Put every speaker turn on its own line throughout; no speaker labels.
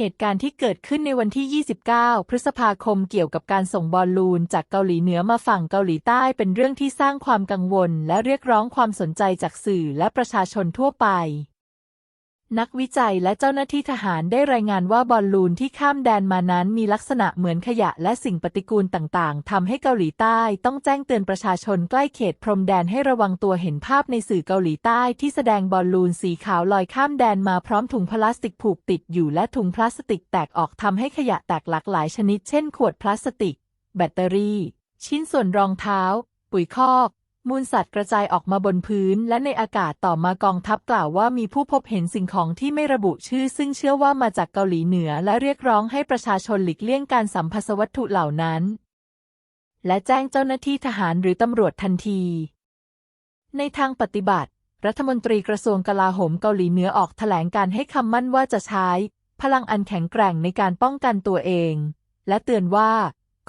เหตุการณ์ที่เกิดขึ้นในวันที่ 29 พฤษภาคมเกี่ยวกับการส่งบอลลูนจากเกาหลีเหนือมาฝั่งเกาหลีใต้เป็นเรื่องที่สร้างความกังวล และเรียกร้องความสนใจจากสื่อและประชาชนทั่วไป นักวิจัยและเจ้าหน้าที่ทหารได้รายงานว่าบอลลูนที่ข้ามแดนมานั้นมีลักษณะเหมือนขยะและสิ่งปฏิกูลต่างๆ ทำให้เกาหลีใต้ต้องแจ้งเตือนประชาชนใกล้เขตพรมแดนให้ระวังตัวเห็นภาพในสื่อเกาหลีใต้ที่แสดงบอลลูนสีขาวลอยข้ามแดนมาพร้อมถุงพลาสติกผูกติดอยู่และถุงพลาสติกแตกออกทำให้ขยะแตกหลากหลายชนิด เช่น ขวดพลาสติก แบตเตอรี่ ชิ้นส่วนรองเท้า ปุ๋ยคอก มูลสัตว์กระจายออกมาบนพื้น และในอากาศต่อมากองทัพกล่าวว่ามีผู้พบเห็นสิ่งของที่ไม่ระบุชื่อ ซึ่งเชื่อว่ามาจากเกาหลีเหนือ และเรียกร้องให้ประชาชนหลีกเลี่ยงการสัมภาษวัตถุเหล่านั้น และแจ้งเจ้าหน้าที่ทหารหรือตำรวจทันที ในทางปฏิบัติ รัฐมนตรีกระทรวงกลาโหมเกาหลีเหนือออกแถลงการให้คำมั่นว่าจะใช้ พลังอันแข็งแกร่งในการป้องกันตัวเอง และเตือนว่า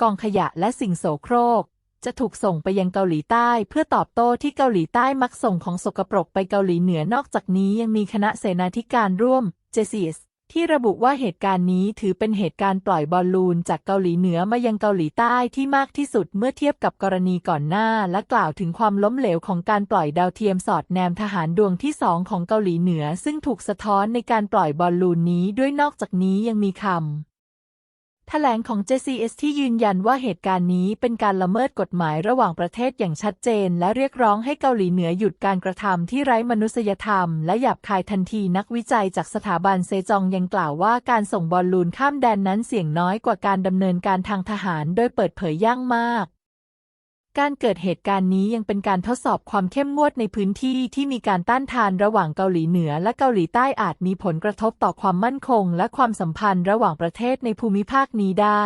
กองขยะและสิ่งโสโครก จะถูกส่งไปยังเกาหลีใต้เพื่อตอบโต้ที่เกาหลีใต้มักส่งของสกปรกไปเกาหลีเหนือนอกจากนี้ยังมีคณะเสนาธิการร่วม JCS ที่ระบุว่าเหตุการณ์นี้ถือเป็นเหตุการณ์ปล่อยบอลลูนจากเกาหลีเหนือมายังเกาหลีใต้ที่มากที่สุดเมื่อเทียบกับกรณีก่อนหน้า และกล่าวถึงความล้มเหลวของการปล่อยดาวเทียมสอดแนมทหารดวงที่สองของเกาหลีเหนือ ซึ่งถูกสะท้อนในการปล่อยบอลลูนนี้ด้วยนอกจากนี้ยังมีคำ แถลงของ JCS ที่ยืนยันว่าเหตุการณ์นี้เป็นการละเมิดกฎหมายระหว่างประเทศอย่างชัดเจน และเรียกร้องให้เกาหลีเหนือหยุดการกระทำที่ไร้มนุษยธรรม และหยาบคายทันทีนักวิจัยจากสถาบันเซจองยังกล่าวว่าการส่งบอลลูนข้ามแดนนั้นเสี่ยงน้อยกว่าการดำเนินการทางทหาร โดยเปิดเผยย่างมาก การเกิดเหตุการณ์นี้ยังเป็นการทดสอบความเข้มงวดในพื้นที่ที่มีการต้านทานระหว่างเกาหลีเหนือและเกาหลีใต้อาจมีผลกระทบต่อความมั่นคง และความสัมพันธ์ระหว่างประเทศในภูมิภาคนี้ได้